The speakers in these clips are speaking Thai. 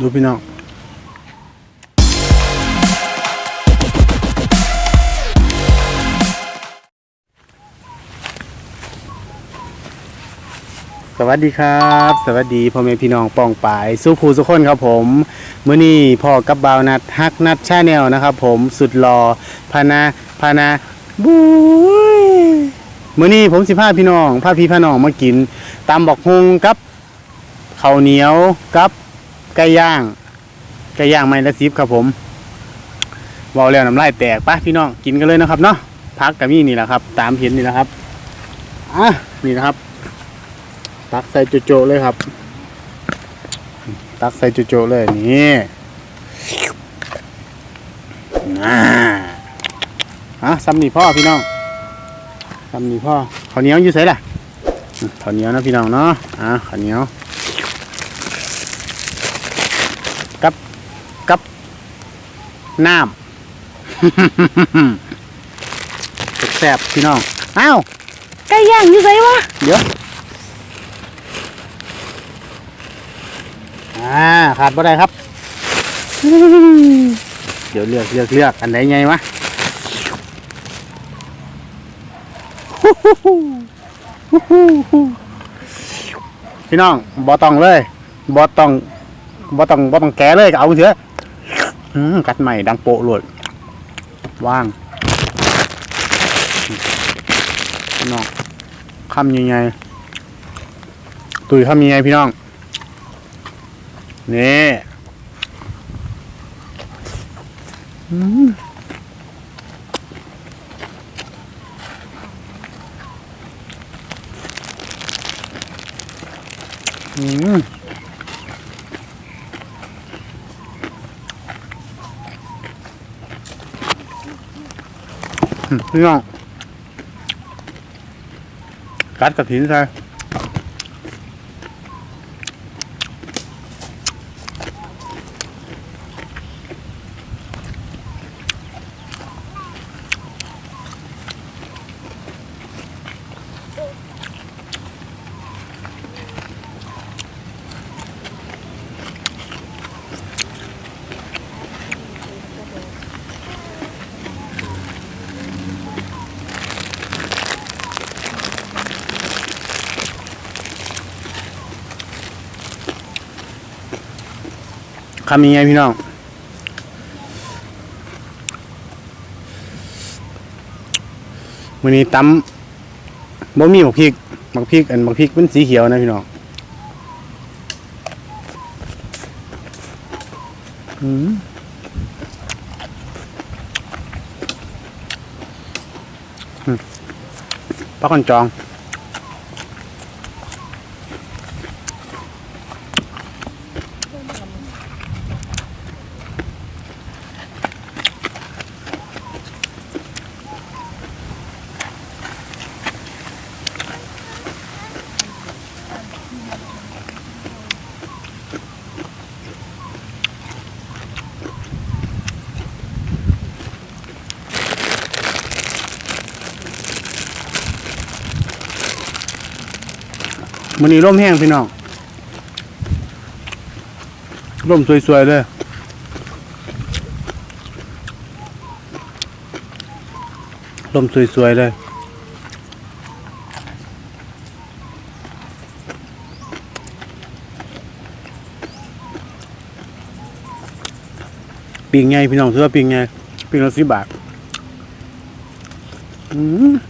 ดูพี่น้องสวัสดีครับ สวัสดีพ่อแม่พี่น้องปองปายสู้ครูสุกคนครับผมมื้อนี้พ่อกับบาวนัดฮักนัดชาแนลนะครับ ผมสุดหล่อพานาพานาบุ้ยมื้อนี้ผมสิพาพี่น้องพาพี่พาน้องมากินตำบักฮงกับข้าวเหนียวกับ ไก่ย่างไก่ย่างไม้ละสิบครับผมเว้าแล้วน้ำลายแตกปะพี่น้องกินกันเลยนะครับเนาะพักกับมี่นี่แหละครับ ตามเห็นนี่แหละครับอะนี่นะครับ ตักใส่โจโจเลยครับ ตักใส่โจโจเลยนี่น่าฮะซ้ำนี่พ่อพี่น้องซ้ำนี่พ่อข้าวเหนียวอยู่ใส่ล่ะข้าวเหนียวนะพี่น้องเนาะอะข้าวเหนียว กับกับ น้ำแซ่บๆพี่น้องอ้าวไก่ย่างอยู่ใส่วะเดี๋ยวอ่าขาดบ่ได้ครับ เดี๋ยวเลือกเลือกเลือกอันไหนไงวะพี่น้องบ่ต้องเลยบ่ต้องบ่ต้องบ่ต้องแกะเลยก็เอาเถอะอืม กัดใหม่ดังโปะเลยว่างพี่น้องคำยังไงตุยคำยังไงพี่น้อง นี่อืมอืมอืม พี่น้องกัดกระถินใช่ คำยังไงพี่น้องวันนี้ตำบ่มีหมกพริกหมกพริกอันหมกพริกมันสีเขียวนะพี่น้องอืมอืมปลาคอนจอง มันนี้ร่มแห้งพี่น้องร่มสวยๆเลยร่มสวยๆเลยปิงไงพี่น้องซื้อว่ปิงไงปิงละสิบบาท อืม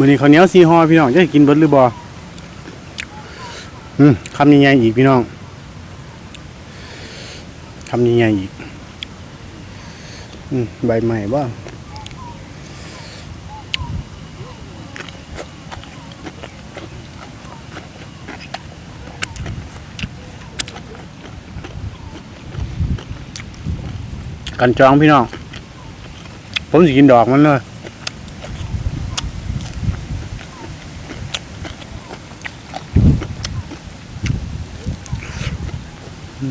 มื้อนี้ข้าวเหนียวสีห่อพี่น้องจะกินเบิดหรือบ่อืมคำยังไงอีกพี่น้องคำยังไงอีก อืมใบใหม่บ่กันจองพี่น้อง ผมสิกินดอกมันเลย อื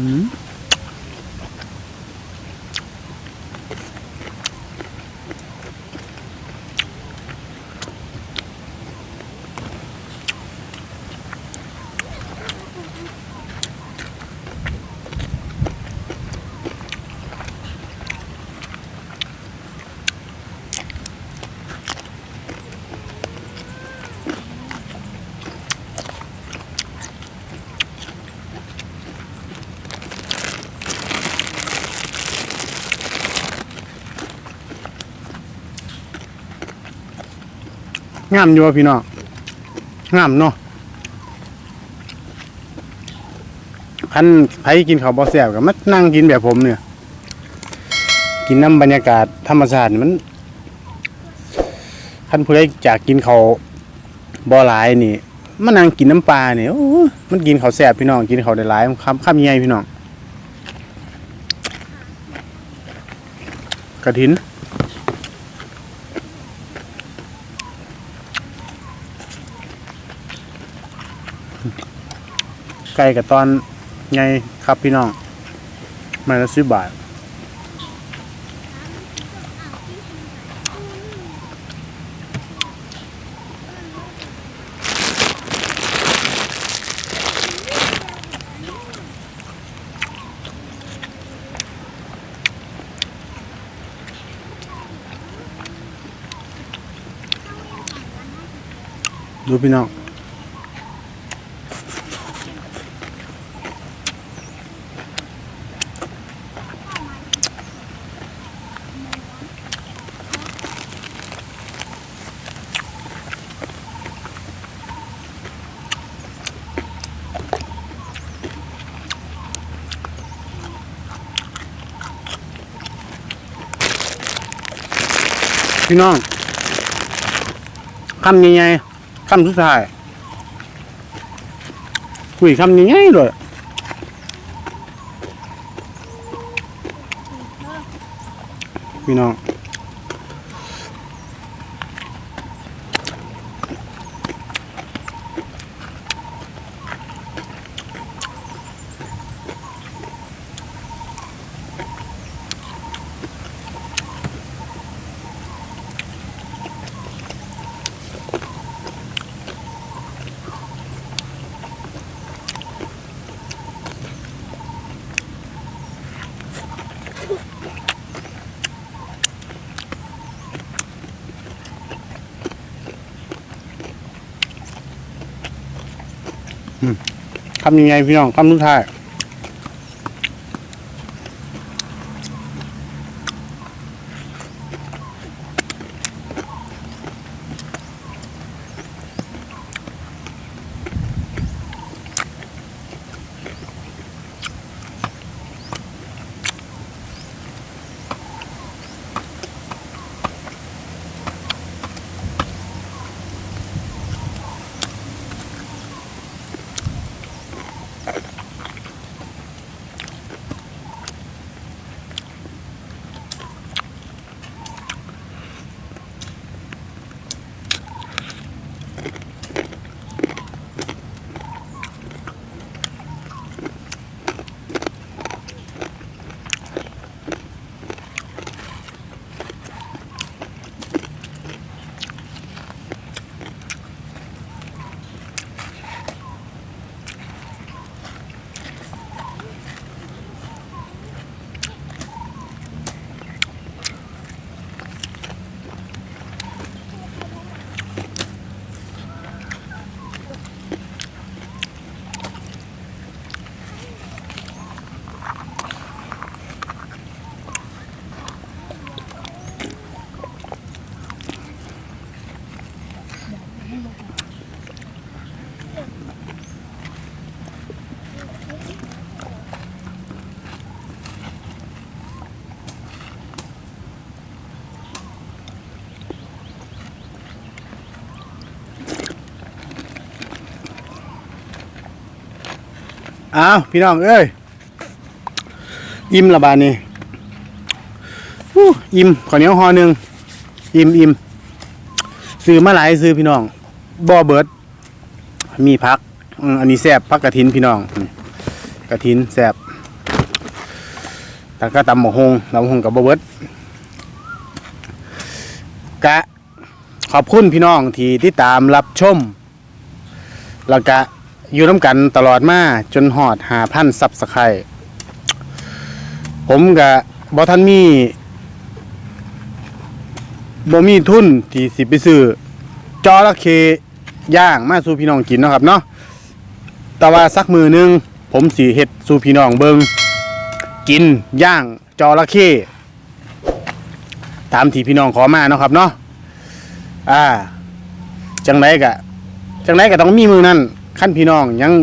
งามอยู่ว่ะพี่น้องงามเนาะคันไผกินข้าวบ่แซ่บก็มานั่งกินแบบผมเนี่ย กินน้ำบรรยากาศธรรมชาติมันคันผู้ใดจากกินข้าวบ่หลายนี่มานั่งกินน้ำปลาเนี่ยมันกินข้าวแซ่บพี่น้องกินข้าวได้หลายคำคำใหญ่พี่น้องกระถิน ไก่กับตอนไงครับพี่น้องไมาละสิบบาทดูพี่น้อง พี่น้องคำใหญ่ๆคำสุดท้ายคุยคำใหญ่ๆเลยพี่น้อง คำยังไงพี่น้องคำทุกท่าย อ้าวพี่น้องเอ้ยอิ่มละบาดนี้อู้อิ่มข้าวเหนียวหอหนึ่งอิ่มอิ่มซื้อมาหลายซื้อพี่น้องบ่เบิดมีพักอันนี้แซบพักกระถินพี่น้องกระถินแซบแต่ก็ตำหมกฮงตำหมกฮงกับบ่เบิดกะขอบคุณพี่น้องที่ติดตามรับชมแล้วก็ อยู่น้ำกันตลอดมาจนหอดหาพันซับสไครผมกับบอทันมีบ่มีทุนที่สิไปซื้อจอระเคย่างมาสู่พี่น้องกินนะครับเนาะแต่ว่าสักมือหนึง ผมสีเฮ็ดสู่พี่น้องเบิงกินย่างจอระเคตามที่พี่น้องขอมาเนาะครับเนาะอ่าจังไรกะจังไรก็ต้องมีมือนั่น ขั้นพี่น้องยัง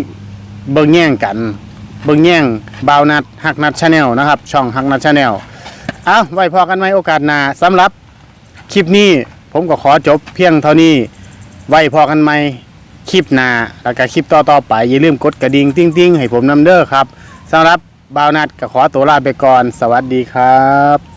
เบิ่งแย่งกัน เบิ่งแย่งบาวนัดหักนัดชาแนลนะครับ ช่องหักนัดชาแนลเอาไว้พอกันไหมโอกาสหน้าสำหรับคลิปนี้ผมก็ขอจบเพียงเท่านี้ ไว้พอกันไหมคลิปหน้าแล้วก็คลิปต่อๆไป อย่าลืมกดกระดิ่งติ้งๆ ให้ผมนำเด้อครับสำหรับบาวนัดก็ขอตัวลาไปก่อน สวัสดีครับ